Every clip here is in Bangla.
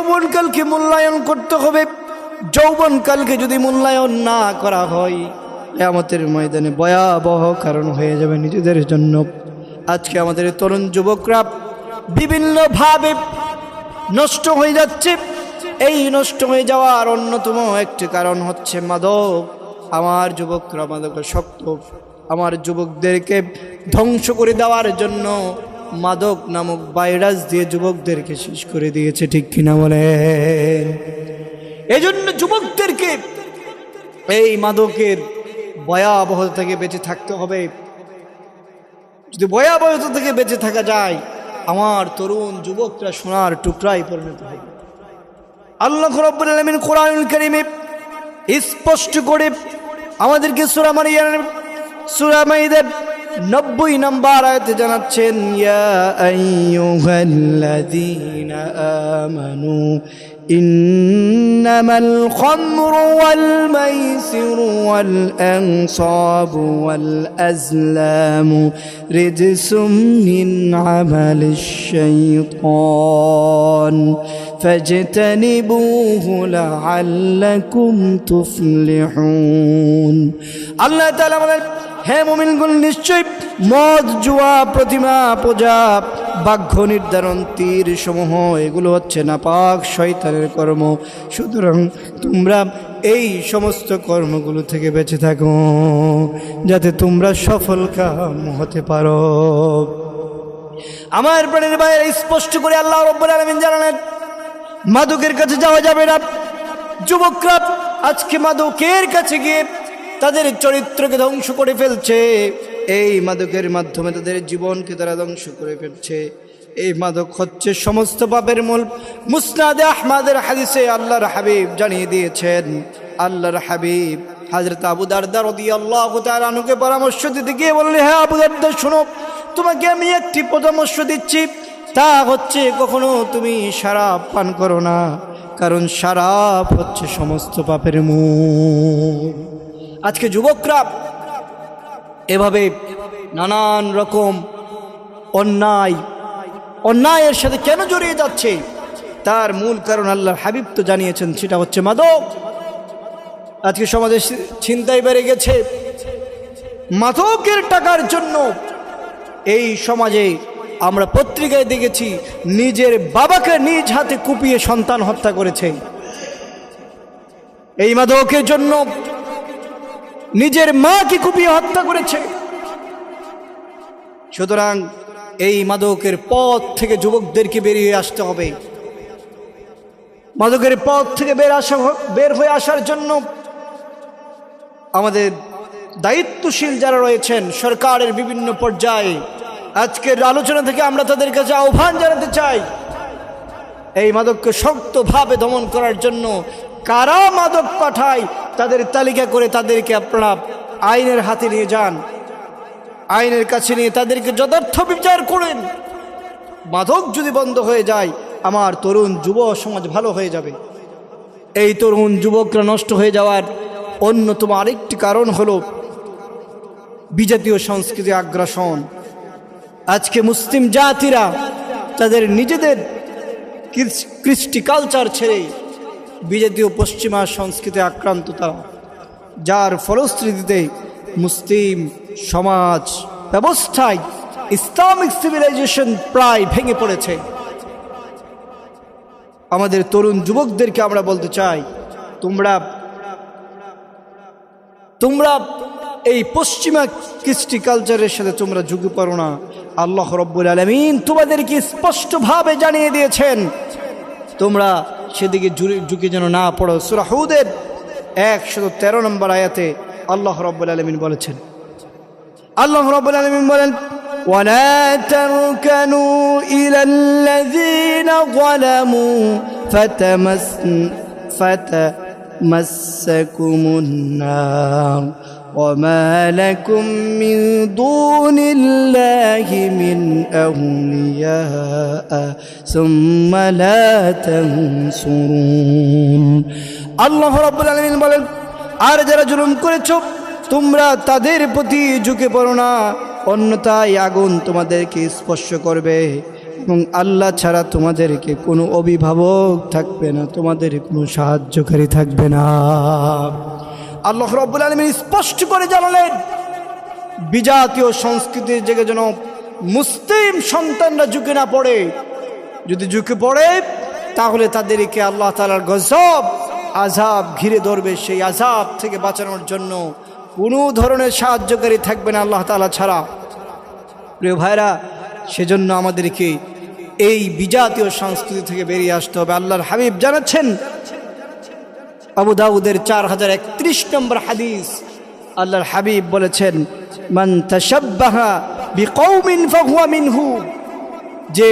যৌবনকালকে মূল্যায়ন করতে হবে। যৌবনকালকে যদি মূল্যায়ন না করা হয় আমাদের ময়দানে ভয়াবহ কারণ হয়ে যাবে নিজেদের জন্য। আজকে আমাদের তরুণ যুবকরা বিভিন্নভাবে নষ্ট হয়ে যাচ্ছে। এই নষ্ট হয়ে যাওয়ার অন্যতম একটি কারণ হচ্ছে মাদক। আমার যুবকরা মাদকরা শক্ত। আমার যুবকদেরকে ধ্বংস করে দেওয়ার জন্য মাদক নামক ভাইরাস দিয়ে যুবকদেরকে শেষ করে দিয়েছে, ঠিক কিনা বলে এই জন্য যুবকদেরকে এই মাদকের ভয়াবহতা থেকে বেঁচে থাকতে হবে। যদি ভয়াবহতা থেকে বেঁচে থাকা যায়, আমার তরুণ যুবকরা সোনার টুকরাই পরিণত হয়। আল্লাহ রব্বুল আলমিন কোরআনুল কারিমে স্পষ্ট করে আমাদেরকে সুরা মারিয়ার সুরা মাইদের নব্বই নম্বর আয়তে জানাচ্ছেন ইয়া আইয়ুহাল্লাযীনা আমানু إنما الخمر والميسر والأنصاب والأزلام رجس من عمل الشيطان فاجتنبوه لعلكم تفلحون الله تعالى বলেন হে মুমিনগুল নিশ্চয় মদ, জুয়া, প্রতিমা, পূজা বাঘ্য নির্ধারণ, তীর সমূহ, এগুলো হচ্ছে নাপাক শয়তানের কর্ম। সুতরাং তোমরা এই সমস্ত কর্মগুলো থেকে বেঁচে থাকো, যাতে তোমরা সফল কাম হতে পারো। আমার প্রাণের বাইরে স্পষ্ট করে আল্লাহ রব্বুল আলমিন জানালেন, মাদকের কাছে যাওয়া যাবে না। যুবকরা, আজকে মাদকের কাছে গিয়ে তাদের চরিত্রকে ধ্বংস করে ফেলছে। এই মাদকের মাধ্যমে তাদের জীবনকে তারা ধ্বংস করে ফেলছে। এই মাদক হচ্ছে সমস্ত পাপের মূল। মুসনাদে আহমাদের হাদিসে আল্লাহর হাবিব জানিয়ে দিয়েছেন, আল্লাহর হাবিব হাজরত আবু দারদার রদি আল্লাহ আনুকে পরামর্শ দিতে গিয়ে বললে হ্যাঁ আবু দারদার শোনো, তোমাকে আমি একটি পরামর্শ দিচ্ছি। তা হচ্ছে কখনো তুমি শারাপ পান করো না, কারণ শারাপ হচ্ছে সমস্ত পাপের মূল। আজকে যুবকরা এভাবে নানান রকম অন্যায়, অন্যায়ের সাথে কেন জড়িয়ে যাচ্ছে? তার মূল কারণ আল্লাহ হাবিব তো জানিয়েছেন, সেটা হচ্ছে মাদক। আজকে সমাজে ছিনতাই বেড়ে গেছে। মাদকের টাকার জন্য এই সমাজে আমরা পত্রিকায় দেখেছি, নিজের বাবাকে নিজ হাতে কুপিয়ে সন্তান হত্যা করেছে। এই মাদকের জন্য নিজের মাকে কুপিয়ে হত্যা করেছে। সুতরাং এই মাদকের পথ থেকে যুবকদেরকে বেরিয়ে আসতে হবে। মাদকের পথ থেকে বের আসা বের হয়ে আসার জন্য আমাদের দায়িত্বশীল যারা রয়েছেন, সরকারের বিভিন্ন পর্যায়ে আজকের আলোচনা থেকে আমরা তাদের কাছে আহ্বান জানাতে চাই, এই মাদককে শক্তভাবে দমন করার জন্য কারা মাদক পাঠায় তাদের তালিকা করে তাদেরকে আপনারা আইনের হাতে নিয়ে যান। আইনের কাছে নিয়ে তাদেরকে যথার্থ বিচার করেন। মাদক যদি বন্ধ হয়ে যায়, আমার তরুণ যুব সমাজ ভালো হয়ে যাবে। এই তরুণ যুবকরা নষ্ট হয়ে যাওয়ার অন্যতম আরেকটি কারণ হলো বিজাতীয় সংস্কৃতি আগ্রাসন। আজকে মুসলিম জাতিরা তাদের নিজেদের কৃষ্টি কালচার ছেড়ে বিজাতীয় পশ্চিমা সংস্কৃতি আক্রান্ত তারা, যার ফলশ্রুতিতে মুসলিম সমাজ ব্যবস্থায় ইসলামিক সিভিলাইজেশন প্রায় ভেঙে পড়েছে। আমাদের তরুণ যুবকদেরকে আমরা বলতে চাই, তোমরা তোমরা এই পশ্চিমা কৃষ্টি কালচারের সাথে তোমরা ঝুঁকে পারো না। আল্লাহ রব্বুল আলমিন তোমাদেরকে স্পষ্টভাবে জানিয়ে দিয়েছেন, তোমরা সেদিকে ঝুঁকে যেন না পড়ো সুরাহুদের একশো তেরো নম্বর আয়াতে আল্লাহ রব্বুল আলমিন বলেছেন আল্লাহ রব্বুল আলমিন বলেন ولا تركنوا إلى الذين ظلموا فتمس فتمسكم النار وما لكم من دون الله من أولياء ثم لا تنصرون আল্লাহ রাব্বুল আলামিন বলেন আর যারা জুলুম করেছো তোমরা তাদের প্রতি ঝুঁকে পড়ো না অন্যথায় আগুন তোমাদেরকে স্পর্শ করবে এবং আল্লাহ ছাড়া তোমাদেরকে কোনো অভিভাবক থাকবে না তোমাদের কোনো সাহায্যকারী থাকবে না আল্লাহ রব্বুল আলমিন স্পষ্ট করে জানালেন, বিজাতীয় সংস্কৃতির জেগে যেন মুসলিম সন্তানরা ঝুঁকে না পড়ে। যদি ঝুঁকে পড়ে, তাহলে তাদেরকে আল্লাহ তালার গজব আজাব ঘিরে ধরবে সেই আজাব থেকে বাঁচানোর জন্য। কোনো ধরনের সাহায্যকারী থাকবে না আল্লাহ তালা ছাড়া। প্রিয় ভাইরা সেজন্য আমাদেরকে এই বিজাতীয় সংস্কৃতি থেকে বেরিয়ে আসতে হবে। আল্লাহর হাবিব জানাচ্ছেন আবু দাউদের চার হাজার একত্রিশ নম্বর হাদিস। আল্লাহর হাবিব বলেছেন, মান তাশাব্বাহা বিকৌমিন ফাহুয়া মিনহু। যে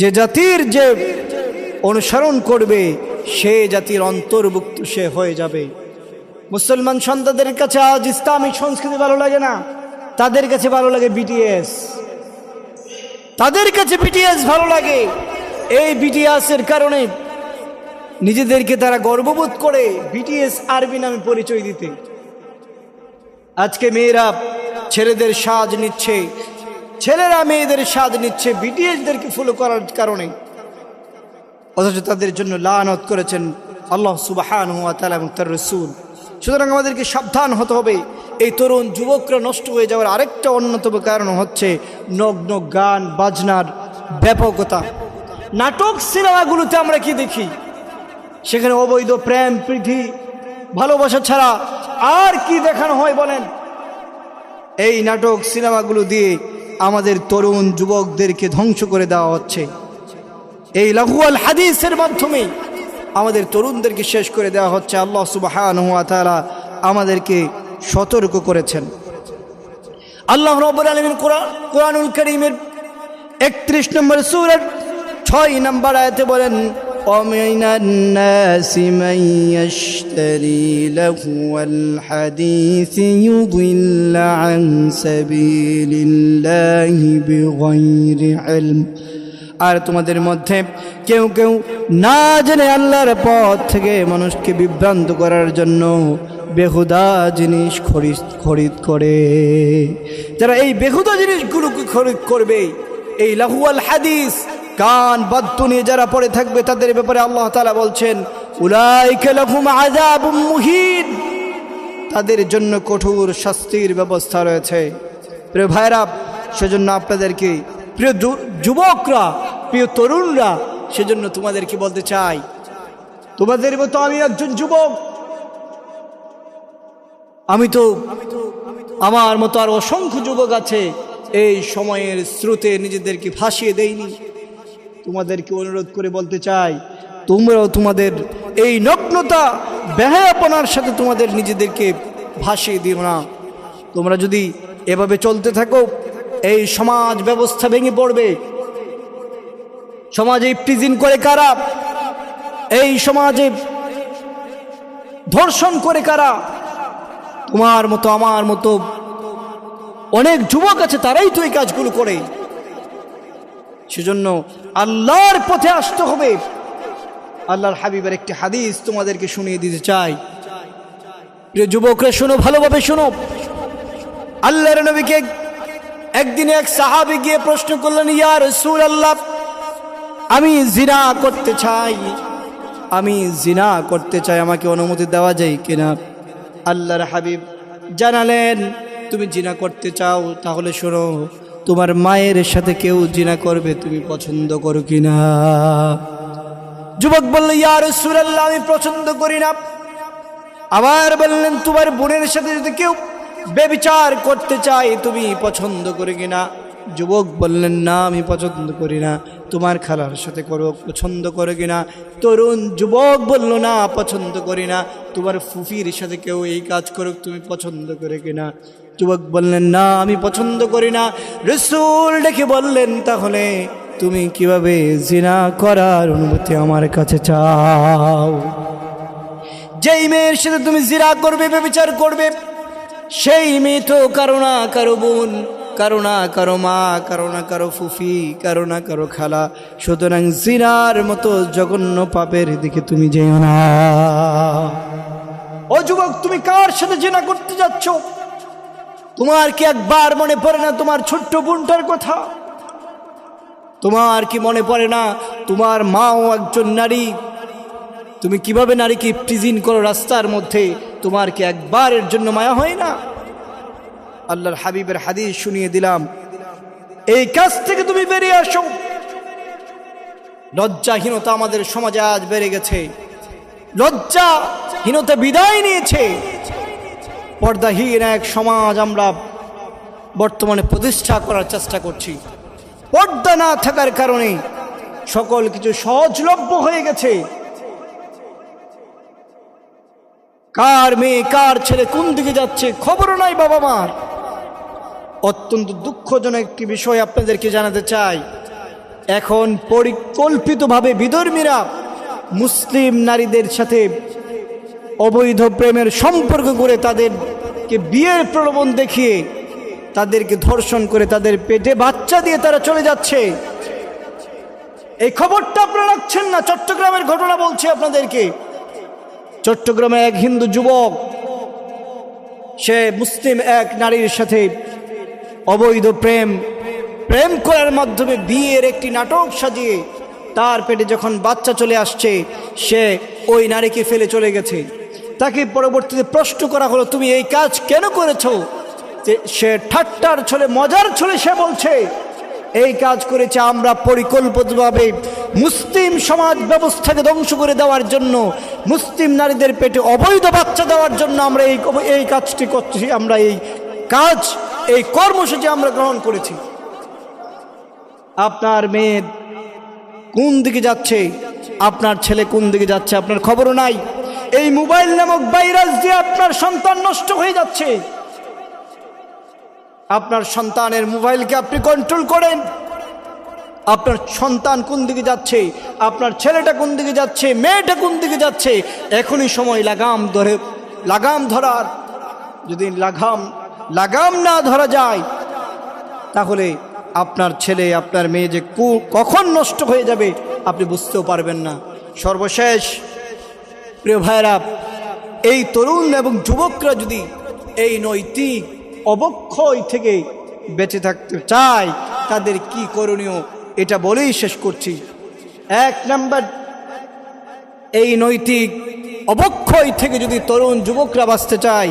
যে জাতির যে অনুসরণ করবে, সে জাতির অন্তর্ভুক্ত সে হয়ে যাবে। মুসলমান সন্তানদের কাছে আজ ইসলামিক সংস্কৃতি ভালো লাগে না। তাদের কাছে ভালো লাগে বিটিএস তাদের কাছে বিটিএস ভালো লাগে। এই বিটিএসের কারণে নিজেদেরকে তারা গর্ববোধ করে বিটিএস আরবি নামে পরিচয় দিতে। আজকে মেয়েরা ছেলেদের সাজ নিচ্ছে। ছেলেরা মেয়েদের সাজ নিচ্ছে বিটিএসদেরকে ফলো করার কারণে। অথচ তাদের জন্য লানত করেছেন আল্লাহ সুবাহান হুয়া এবং তার রসুল। সুতরাং আমাদেরকে সাবধান হতে হবে। এই তরুণ যুবকরা নষ্ট হয়ে যাওয়ার আরেকটা অন্যতম কারণ হচ্ছে নগ্ন গান, বাজনার ব্যাপকতা। নাটক, সিনেমাগুলোতে আমরা কি দেখি? সেখানে অবৈধ প্রেম, প্রীতি, ভালোবাসা ছাড়া আর কি দেখানো হয় বলেন? এই নাটক, সিনেমাগুলো দিয়ে আমাদের তরুণ যুবকদেরকে ধ্বংস করে দেওয়া হচ্ছে। এই লঘুয়াল হাদিসের মাধ্যমে আমাদের তরুণদেরকে শেষ করে দেওয়া হচ্ছে। আল্লাহ তাআলা আমাদেরকে সতর্ক করেছেন। আল্লাহ রব্বুল আলমিন কোরআনুল করিমের একত্রিশ নম্বর সুরের ছয় নম্বর আয়তে বলেন ومن الناس من يشتري لهو الحديث يضل عن سبيل الله بغير علم আর তোমাদের মধ্যে কেউ কেউ না জেনে আল্লাহর পথ থেকে মানুষকে বিভ্রান্ত করার জন্য বেহুদা জিনিস খরিদ খরিদ করে যারা এই বেহুদা জিনিসগুলোকে খরিদ করবে এই লাহুয়াল হাদিস কান বাদ্য নিয়ে যারা পড়ে থাকবে তাদের ব্যাপারে আল্লাহ তালা বলছেন মুহিন। তাদের জন্য কঠোর শাস্তির ব্যবস্থা রয়েছে। প্রিয় ভাইরা সেজন্য আপনাদেরকে, প্রিয় যুবকরা, প্রিয় তরুণরা, সেজন্য তোমাদেরকে বলতে চাই? তোমাদের মতো আমি একজন যুবক। আমি তো, আমার মতো আর অসংখ্য যুবক আছে। এই সময়ের স্রোতে নিজেদেরকে ভাসিয়ে দেইনি। তোমাদেরকে অনুরোধ করে বলতে চাই, তোমরাও তোমাদের এই নগ্নতা ব্যয়াপনার সাথে তোমাদের নিজেদেরকে ভাসিয়ে দিও না। তোমরা যদি এভাবে চলতে থাকো, এই সমাজ ব্যবস্থা ভেঙে পড়বে। সমাজে প্রিজিন করে কারা? এই সমাজে ধর্ষণ করে কারা? তোমার মতো, আমার মতো অনেক যুবক আছে, তারাই তো এই কাজগুলো করে। সেজন্য আল্লাহর পথে আসতে হবে। আল্লাহর হাবিবের একটি হাদিস তোমাদেরকে শুনিয়ে দিতে চাই। যুবকরা, শোনো, ভালোভাবে শোনো। আল্লাহর নবীকে একদিন এক সাহাবি গিয়ে প্রশ্ন করলেন, ইয়া রসুল আল্লাহ আমি জিনা করতে চাই। আমি জিনা করতে চাই, আমাকে অনুমতি দেওয়া যায় কিনা? আল্লাহর হাবিব জানালেন, তুমি জিনা করতে চাও, তাহলে শোনো। তোমার মায়ের সাথে কেউ জিনা করবে, তুমি পছন্দ করো কিনা? যুবক বলল ইয়ার সুরাল্লাহ আমি পছন্দ করি না। আবার বললেন, তোমার বোনের সাথে যদি কেউ বেবিচার করতে চায়, তুমি পছন্দ করে কিনা? যুবক বললেন, না, আমি পছন্দ করি না। তোমার খালার সাথে করো, পছন্দ করে কিনা? তরুণ যুবক বলল, না, পছন্দ করি না। তোমার ফুফির সাথে কেউ এই কাজ করুক, তুমি পছন্দ করে কিনা? যুবক বললেন, না, আমি পছন্দ করি না। রসুল ডেকে বললেন, তাহলে তুমি কীভাবে জিনা করার অনুমতি আমার কাছে চাও? যেই মেয়ের সাথে তুমি জিরা করবে বেবিচার করবে, সেই মেয়ে তো কারও না কারও বোন, কারও না কারও মা, কারও না কারও ফুফি, কারও না কারও খালা। সুতরাং জিনার মতো জঘন্য পাপের দিকে তুমি যেও না। ও যুবক, তুমি কার সাথে জেনা করতে যাচ্ছ? তোমার কি একবার মনে পড়ে না তোমার ছোট্ট বোনটার কথা? তোমার কি মনে পড়ে না তোমার মাও একজন নারী? তুমি কীভাবে নারীকে প্রিজিন করো রাস্তার মধ্যে? তোমার কি একবারের জন্য মায়া হয় না? আল্লাহর হাবিবের হাদিস শুনিয়ে দিলাম। এই কাজ থেকে তুমি বেরিয়ে আসো। লজ্জাহীনতা আমাদের সমাজে আজ বেড়ে গেছে। লজ্জাহীনতা বিদায় নিয়েছে। পর্দাহীন এক সমাজ আমরা বর্তমানে প্রতিষ্ঠা করার চেষ্টা করছি। পর্দা না থাকার কারণে সকল কিছু সহজলভ্য হয়ে গেছে। কার মেয়ে, কার ছেলে কোন দিকে যাচ্ছে খবরও নাই বাবা মার। অত্যন্ত দুঃখজনক একটি বিষয় আপনাদেরকে জানাতে চাই। এখন পরিকল্পিতভাবে বিধর্মীরা মুসলিম নারীদের সাথে অবৈধ প্রেমের সম্পর্ক করে তাদেরকে বিয়ের প্রলোভন দেখিয়ে তাদেরকে ধর্ষণ করে তাদের পেটে বাচ্চা দিয়ে তারা চলে যাচ্ছে। এই খবরটা আপনারা রাখছেন না, চট্টগ্রামের ঘটনা বলছি আপনাদেরকে। চট্টগ্রামে এক হিন্দু যুবক, সে মুসলিম এক নারীর সাথে অবৈধ প্রেম প্রেম করার মাধ্যমে বিয়ের একটি নাটক সাজিয়ে তার পেটে যখন বাচ্চা চলে আসছে, সে ওই নারীকে ফেলে চলে গেছে। তাকে পরবর্তীতে প্রশ্ন করা হলো, তুমি এই কাজ কেন করেছ? যে সে ঠাট্টার ছলে, মজার ছলে সে বলছে, এই কাজ করেছে আমরা পরিকল্পিতভাবে মুসলিম সমাজ ব্যবস্থাকে ধ্বংস করে দেওয়ার জন্য, মুসলিম নারীদের পেটে অবৈধ বাচ্চা দেওয়ার জন্য আমরা এই এই কাজটি করছি, আমরা এই কাজ, এই কর্মসূচি আমরা গ্রহণ করেছি। আপনার মেয়ে কোন দিকে যাচ্ছে? আপনার ছেলে কোন দিকে যাচ্ছে? আপনার খবরও নাই। এই মোবাইল নামক ভাইরাস দিয়ে আপনার সন্তান নষ্ট হয়ে যাচ্ছে। আপনার সন্তানের মোবাইলকে আপনি কন্ট্রোল করেন। আপনার সন্তান কোন দিকে যাচ্ছে? আপনার ছেলেটা কোন দিকে যাচ্ছে? মেয়েটা কোন দিকে যাচ্ছে? এখনই সময় লাগাম ধরে লাগাম ধরার। যদি লাগাম লাগাম না ধরা যায়, তাহলে আপনার ছেলে, আপনার মেয়ে যে কখন নষ্ট হয়ে যাবে, আপনি বুঝতেও পারবেন না। সর্বশেষ প্রিয় ভাইরা এই তরুণ এবং যুবকরা যদি এই নৈতিক অবক্ষয় থেকে বেঁচে থাকতে চায়, তাদের কি করণীয়? এটা বলেই শেষ করছি। এক নাম্বার, এই নৈতিক অবক্ষয় থেকে যদি তরুণ যুবকরা বাঁচতে চায়,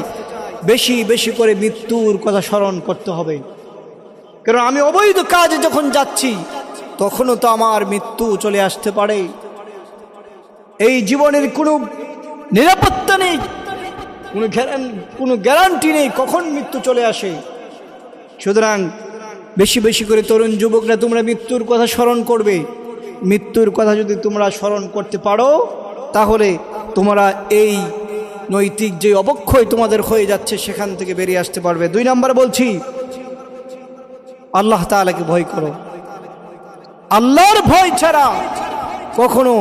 বেশি বেশি করে মৃত্যুর কথা স্মরণ করতে হবে। কারণ আমি অবৈধ কাজে যখন যাচ্ছি, তখনও তো আমার মৃত্যু চলে আসতে পারে। এই জীবনের কোনো নিরাপত্তা নেই, কোনো কোনো গ্যারান্টি নেই, কখন মৃত্যু চলে আসে। সুতরাং বেশি বেশি করে তরুণ যুবকরা তোমরা মৃত্যুর কথা স্মরণ করবে। মৃত্যুর কথা যদি তোমরা স্মরণ করতে পারো, তাহলে তোমরা এই নৈতিক যে অবক্ষয় তোমাদের হয়ে যাচ্ছে, সেখান থেকে বেরিয়ে আসতে পারবে। দুই নাম্বার বলছি, আল্লাহ তাআলাকে ভয় করো। আল্লাহর ভয় ছাড়া কখনো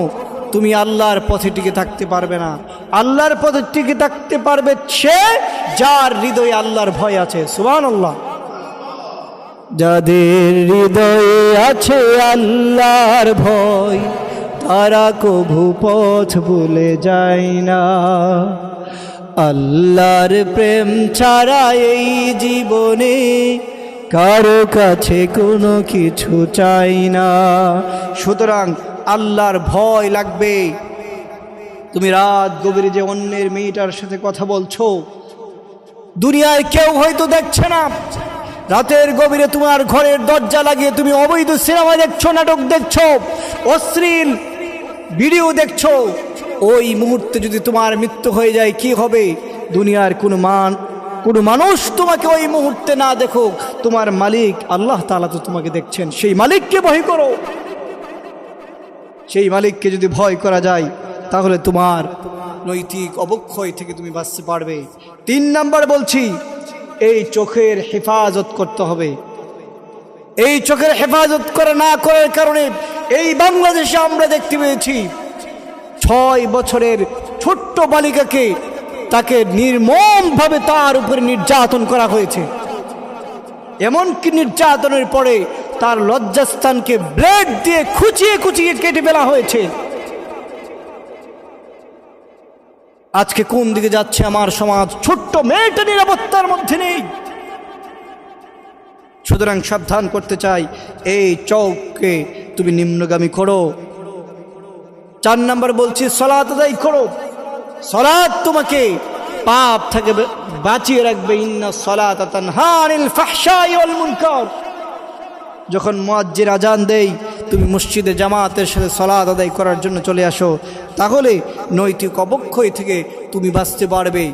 তুমি আল্লাহর পথে টিকে থাকতে পারবে না। আল্লাহর পথে টিকে থাকতে পারবে সে যার হৃদয়ে আল্লাহর ভয় আছে। সুবান আল্লাহ যাদের হৃদয়ে আছে আল্লাহর ভয় তারা কভু পথ ভুলে যায় না। আল্লাহর প্রেম ছাড়া এই জীবনে কারও কাছে কোনো কিছু চাই না। সুতরাং আল্লাহর ভয় লাগবে। তুমি রাত গভীরে যে অন্যের মেয়েটার সাথে কথা বলছো দুনিয়ায় কেউ হয়তো দেখছে না। রাতের গভীরে তোমার ঘরের দরজা লাগিয়ে তুমি অবৈধ সিনেমা দেখছ, নাটক দেখছ, অশ্লীল ভিডিও দেখছ। ওই মুহূর্তে যদি তোমার মৃত্যু হয়ে যায়, কি হবে? দুনিয়ার কোনো মান, কোনো মানুষ তোমাকে ওই মুহূর্তে না দেখো তোমার মালিক, আল্লাহ তালা তো তোমাকে দেখছেন। সেই মালিককে ভয় করো। সেই মালিককে যদি ভয় করা যায়, তাহলে তোমার নৈতিক অবক্ষয় থেকে তুমি বাঁচতে পারবে। তিন নাম্বার বলছি, এই চোখের হেফাজত করতে হবে। এই চোখের হেফাজত করা না করার কারণে এই বাংলাদেশে আমরা দেখতে পেয়েছি, ছয় বছরের ছোট্ট বালিকাকে তাকে নির্মমভাবে তার উপরে নির্যাতন করা হয়েছে। এমনকি নির্যাতনের পরে তার লজ্জাস্থানকে ব্লেড দিয়ে খুচিয়ে খুচিয়ে কেটে ফেলা হয়েছে। আজকে কোন দিকে যাচ্ছে আমার সমাজ? ছোট্ট মেয়েটা নিরাপত্তার মধ্যে নেই। সুতরাং সাবধান করতে চাই। এই চৌককে তুমি নিম্নগামী করো। চার নাম্বার বলছি, সলাত আদায় করো। সলাৎ তোমাকে পাপ থেকে বাঁচিয়ে রাখবে। ইন্না সলাত যখন মুয়াজ্জির আজান দেই তুমি মসজিদে জামাতের সাথে সলাদ আদায় করার জন্য চলে আসো, তাহলে নৈতিক অবক্ষয় থেকে তুমি বাঁচতে পারবে।